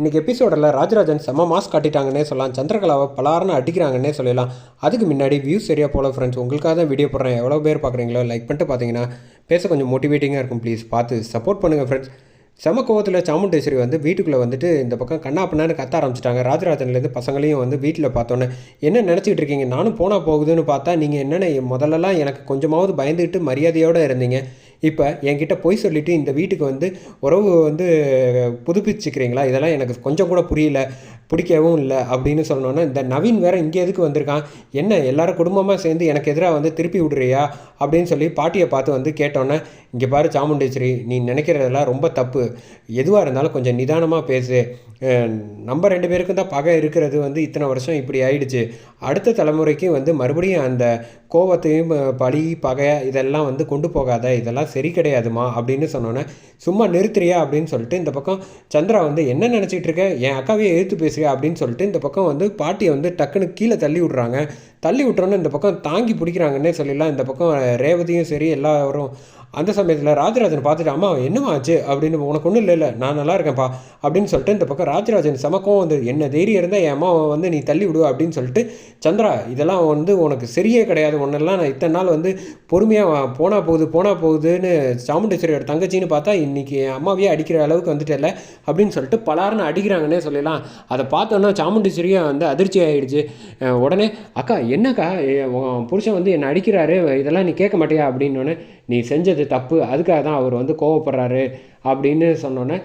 இன்றைக்கி எபிசோடில் ராஜராஜன் செம மாஸ் காட்டிட்டாங்கன்னே சொல்லலாம். சந்திரகலாவை பலாரணம் அடிக்கிறாங்கன்னே சொல்லலாம் அதுக்கு முன்னாடி வியூஸ் சரியாக போல ஃப்ரெண்ட்ஸ் உங்களுக்காக தான் வீடியோ போடுறேன். எவ்வளோ பேர் பார்க்குறீங்களோ லைக் பண்ணிட்டு பார்த்தீங்கன்னா பேச கொஞ்சம் மோட்டிவேட்டிங்காக இருக்கும். ப்ளீஸ் பார்த்து சப்போர்ட் பண்ணுங்கள் ஃப்ரெண்ட்ஸ் செம கோவத்தில் சாமுண்டேஸ்வரி வந்து வீட்டுக்குள்ளே வந்துட்டு இந்த பக்கம் கண்ணா பண்ணான்னு கத்த ஆரம்பிச்சிட்டாங்க. ராஜராஜன்லேருந்து பசங்களையும் வந்து வீட்டில் பார்த்தோன்னே என்ன நினச்சிக்கிட்டு இருக்கீங்க? நானும் போனால் போகுதுன்னு பார்த்தா நீங்கள் என்னென்ன முதல்லலாம் எனக்கு கொஞ்சமாவது பயந்துக்கிட்டு மரியாதையோடு இருந்தீங்க. இப்போ என்கிட்ட பொய் சொல்லிவிட்டு இந்த வீட்டுக்கு வந்து உறவு வந்து புதுப்பிச்சுக்கிறீங்களா? இதெல்லாம் எனக்கு கொஞ்சம் கூட புரியல. பிடிக்கவும் இல்லை அப்படின்னு சொன்னோன்னே இந்த நவீன் வேற இங்கே எதுக்கு வந்திருக்கான்? என்ன எல்லாரும் குடும்பமாக சேர்ந்து எனக்கு எதிராக வந்து திருப்பி விடுறியா? அப்படின்னு சொல்லி பாட்டியை பார்த்து வந்து கேட்டோன்னே இங்கே பாரு சாமுண்டேஸ்வரி நீ நினைக்கிறதெல்லாம் ரொம்ப தப்பு. எதுவாக இருந்தாலும் கொஞ்சம் நிதானமாக பேசு. நம்ம ரெண்டு பேருக்கும் தான் பகை இருக்கிறது வந்து இத்தனை வருஷம் இப்படி ஆயிடுச்சு. அடுத்த தலைமுறைக்கு வந்து மறுபடியும் அந்த கோவத்தையும் பழி பகை இதெல்லாம் வந்து கொண்டு போகாத இதெல்லாம் சரி கிடையாதுமா? அப்படின்னு சொன்னோன்னே சும்மா நிறுத்துறியா? அப்படின்னு சொல்லிட்டு இந்த பக்கம் சந்திரா வந்து என்ன நினச்சிட்டு இருக்க? என் அக்காவையே எதிர்த்து பேசுறியா அப்படின்னு சொல்லிட்டு இந்த பக்கம் வந்து பாட்டியை வந்து டக்குன்னு கீழே தள்ளி விட்றாங்க. தள்ளி விட்டோன்னே இந்த பக்கம் தாங்கி பிடிக்கிறாங்கன்னே சொல்லிடலாம். இந்த பக்கம் ரேவதியும் சரி எல்லாரும் அந்த சமயத்தில் ராஜராஜன் பார்த்துட்டு அம்மா என்னம்மா ஆச்சு? அப்படின்னு உனக்கு ஒன்றும் இல்லை இல்லை நான் நல்லா இருக்கேன்ப்பா. அப்படின்னு சொல்லிட்டு இந்த பக்கம் ராஜராஜன் சமக்கம் வந்து என்ன தைரியம் இருந்தால் என் அம்மாவை வந்து நீ தள்ளி விடு அப்படின்னு சொல்லிட்டு சந்திரா இதெல்லாம் வந்து உனக்கு சரியே கிடையாது. ஒன்றெல்லாம் நான் இத்தனை நாள் வந்து பொறுமையாக போனால் போகுது போனால் போகுதுன்னு சாமுண்டேஸ்வரியோட தங்கச்சின்னு பார்த்தா இன்றைக்கி என் அம்மாவையே அடிக்கிற அளவுக்கு வந்துட்டல அப்படின்னு சொல்லிட்டு பலாருன்னு அடிக்கிறாங்கன்னே சொல்லலாம். அதை பார்த்தோன்னா சாமுண்டேஸ்வரியை வந்து அதிர்ச்சி ஆகிடுச்சு உடனே அக்கா என்னக்கா புருஷன் வந்து என்னை அடிக்கிறாரு இதெல்லாம் நீ கேட்க மாட்டியா? அப்படின்னோடனே நீ செஞ்சது தப்பு அதுக்காக தான் அவர் வந்து கோவப்படுறாரு அப்படின்னு சொன்னோன்னே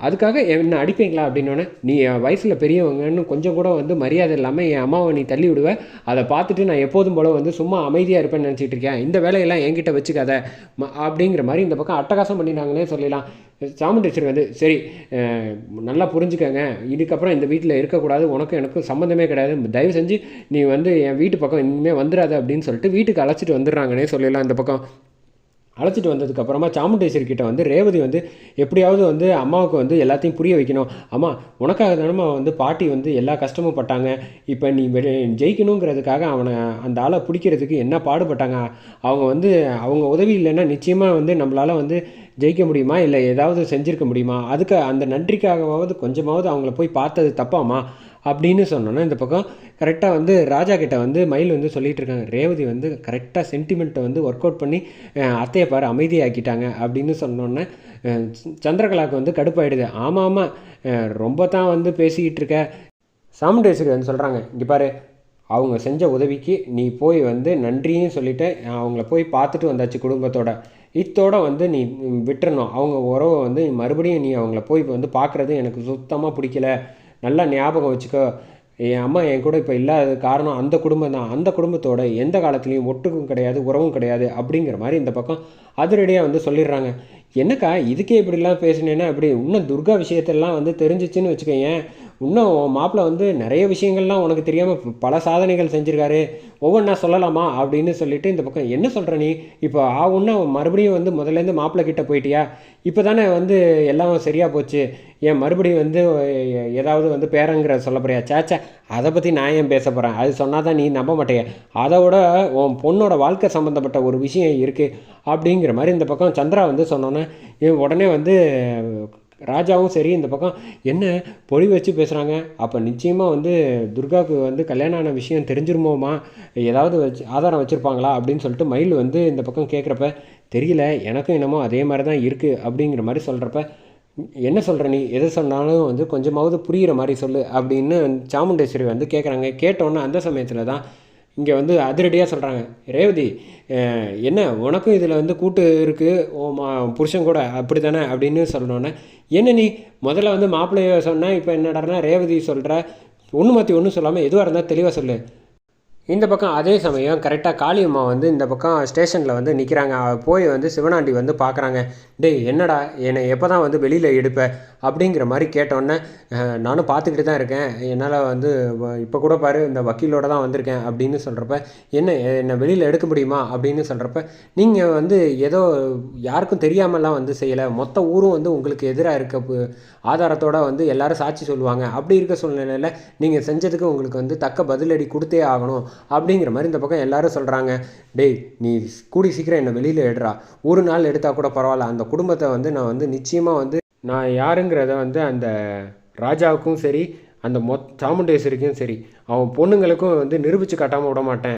அதுக்காக என்ன அடிப்பீங்களா அப்படின்னோடனே நீ என் வயசில் பெரியவங்கன்னு கொஞ்சம் கூட வந்து மரியாதை இல்லாமல் என் அம்மாவை நீ தள்ளி விடுவ அதை பார்த்துட்டு நான் எப்போதும் போல வந்து சும்மா அமைதியாக இருப்பேன்னு நினச்சிட்டு இருக்கேன். இந்த வேலையெல்லாம் என்கிட்ட வச்சுக்காத. ம- அப்படிங்கிற மாதிரி இந்த பக்கம் அட்டகாசம் பண்ணினாங்கன்னே சொல்லலாம் சாமுண்டீச்சர் வந்து சரி நல்லா புரிஞ்சுக்கங்க. இதுக்கப்புறம் இந்த வீட்டில் இருக்கக்கூடாது. உனக்கும் எனக்கும் சம்மந்தமே கிடையாது. தயவு செஞ்சு நீ வந்து என் வீட்டு பக்கம் இனிமேல் வந்துடாத அப்படின்னு சொல்லிட்டு வீட்டுக்கு அழைச்சிட்டு வந்துடுறாங்கன்னே சொல்லலாம் இந்த பக்கம். அழைச்சிட்டு வந்ததுக்கப்புறமா சாமுண்டேஸ்வரி கிட்ட வந்து ரேவதி வந்து எப்படியாவது வந்து அம்மாவுக்கு வந்து எல்லாத்தையும் புரிய வைக்கணும். அம்மா உனக்காக தானம்மா வந்து பாட்டி வந்து எல்லா கஷ்டமும் பட்டாங்க. இப்போ நீ ஜெயிக்கணுங்கிறதுக்காக அவனை அந்த ஆளை பிடிக்கிறதுக்கு என்ன பாடுபட்டாங்க? அவங்க வந்து அவங்க உதவி இல்லைன்னா நிச்சயமாக வந்து நம்மளால் வந்து ஜெயிக்க முடியுமா? இல்லை ஏதாவது செஞ்சுருக்க முடியுமா? அதுக்கு அந்த நன்றிக்காகவாவது கொஞ்சமாவது அவங்கள போய் பார்த்தது தப்பாம்மா அப்படின்னு சொன்னோன்னா இந்த பக்கம் கரெக்டாக வந்து ராஜா கிட்ட வந்து மயில் வந்து சொல்லிட்டு இருக்காங்க. ரேவதி வந்து கரெக்டாக சென்டிமெண்ட்டை வந்து ஒர்க் அவுட் பண்ணி அத்தையை பாரு அமைதியாக்கிட்டாங்க அப்படின்னு சொன்னோன்னே சந்திரகலாவுக்கு வந்து கடுப்பாயிடுது. ஆமாம் ஆமாம் ரொம்ப தான் வந்து பேசிக்கிட்டு இருக்க. சாமுண்டேஸ்வரி வந்து சொல்கிறாங்க இங்கே பாரு அவங்க செஞ்ச உதவிக்கு நீ போய் வந்து நன்றியும் சொல்லிவிட்டு அவங்கள போய் பார்த்துட்டு வந்தாச்சு குடும்பத்தோட. இத்தோட வந்து நீ விட்டுறணும். அவங்க உறவை வந்து மறுபடியும் நீ அவங்கள போய் வந்து பார்க்குறது எனக்கு சுத்தமாக பிடிக்கல. நல்லா ஞாபகம் வச்சுக்கோ. என் அம்மா என் கூட இப்போ இல்லாத காரணம் அந்த குடும்பம் தான். அந்த குடும்பத்தோட எந்த காலத்துலேயும் ஒட்டுக்கும் கிடையாது உறவும் கிடையாது அப்படிங்கிற மாதிரி இந்த பக்கம் அதிரடியாக வந்து சொல்லிடுறாங்க. என்னக்கா இதுக்கே இப்படிலாம் பேசினேன்னா இப்படி இன்னும் துர்கா விஷயத்தெல்லாம் வந்து தெரிஞ்சிச்சுன்னு வச்சுக்கோங்க இன்னும் உன் மாப்பிள்ளை வந்து நிறைய விஷயங்கள்லாம் உனக்கு தெரியாமல் பல சாதனைகள் செஞ்சுருக்காரு. ஒவ்வொன்றா சொல்லலாமா? அப்படின்னு சொல்லிட்டு இந்த பக்கம் என்ன சொல்கிற நீ? இப்போ ஆகுன்னா மறுபடியும் வந்து முதலேருந்து மாப்பிள்ளை கிட்டே போயிட்டியா? இப்போ தானே வந்து எல்லாம் சரியாக போச்சு. ஏன் மறுபடியும் வந்து ஏதாவது வந்து பேரங்கிற சொல்ல போறியா? சேச்சா அதை பற்றி நான் ஏன் பேச போகிறேன் அது சொன்னால் தான் நீ நம்ப மாட்டேங்க அதை விட உன் பொண்ணோட வாழ்க்கை சம்மந்தப்பட்ட ஒரு விஷயம் இருக்குது அப்படிங்கிற மாதிரி இந்த பக்கம் சந்திரா வந்து சொன்னோன்னே உடனே வந்து ராஜாவும் சரி இந்த பக்கம் என்ன பொழி வச்சு பேசுகிறாங்க அப்போ நிச்சயமாக வந்து துர்காவுக்கு வந்து கல்யாணம் ஆன விஷயம் தெரிஞ்சிருமோமா ஏதாவது வச்சு ஆதாரம் வச்சுருப்பாங்களா? அப்படின்னு சொல்லிட்டு மயில் வந்து இந்த பக்கம் கேட்குறப்ப தெரியல எனக்கும் என்னமோ அதே மாதிரி தான் இருக்குது அப்படிங்கிற மாதிரி சொல்கிறப்ப என்ன சொல்கிற நீ? எதை சொன்னாலும் வந்து கொஞ்சமாவது புரிகிற மாதிரி சொல்லு அப்படின்னு சாமுண்டேஸ்வரி வந்து கேட்குறாங்க கேட்டோன்னே அந்த சமயத்தில் தான் இங்கே வந்து அதிரடியாக சொல்கிறாங்க ரேவதி என்ன உனக்கும் இதில் வந்து கூட்டு இருக்குது ஓ மா புருஷன் கூட அப்படி தானே அப்படின்னு சொல்லணுன்னே என்ன நீ முதல்ல வந்து மாப்பிள்ளைய சொன்னால் இப்போ என்னடான்னா ரேவதி சொல்கிற ஒன்று மாற்றி ஒன்றும் சொல்லாமல் எதுவாக இருந்தால் தெளிவாக சொல்லு. இந்த பக்கம் அதே சமயம் கரெக்டாக காளியம்மா வந்து இந்த பக்கம் ஸ்டேஷனில் வந்து நிற்கிறாங்க போய் வந்து சிவனாண்டி வந்து பார்க்குறாங்க டேய் என்னடா என்னை எப்போ தான் வந்து வெளியில் எடுப்ப? அப்படிங்கிற மாதிரி கேட்டோன்னே நானும் பார்த்துக்கிட்டு தான் இருக்கேன். என்னால் வந்து இப்போ கூட பாரு இந்த வக்கீலோட தான் வந்திருக்கேன் அப்படின்னு சொல்கிறப்ப என்ன என்னை வெளியில் எடுக்க முடியுமா? அப்படின்னு சொல்கிறப்ப நீங்கள் வந்து ஏதோ யாருக்கும் தெரியாமலாம் வந்து செய்யலை. மொத்த ஊரும் வந்து உங்களுக்கு எதிராக இருக்க பு- ஆதாரத்தோட வந்து எல்லோரும் சாட்சி சொல்லுவாங்க. அப்படி இருக்க சூழ்நிலையில் நீங்கள் செஞ்சதுக்கு உங்களுக்கு வந்து தக்க பதிலடி கொடுத்தே ஆகணும். அப்படிங்கிற மாதிரி இந்த பக்கம் எல்லாரும் சொல்கிறாங்க டேய் நீ கூடி சீக்கிரம் என்னை வெளியில் எடுறா. ஒரு நாள் எடுத்தால் கூட பரவாயில்ல. அந்த குடும்பத்தை வந்து நான் வந்து நிச்சயமாக வந்து நான் யாருங்கிறத வந்து அந்த ராஜாவுக்கும் சரி அந்த மொத் சாமுண்டேஸ்வரிக்கும் சரி அவன் பொண்ணுங்களுக்கும் வந்து நிரூபித்து காட்டாமல் விட மாட்டேன்.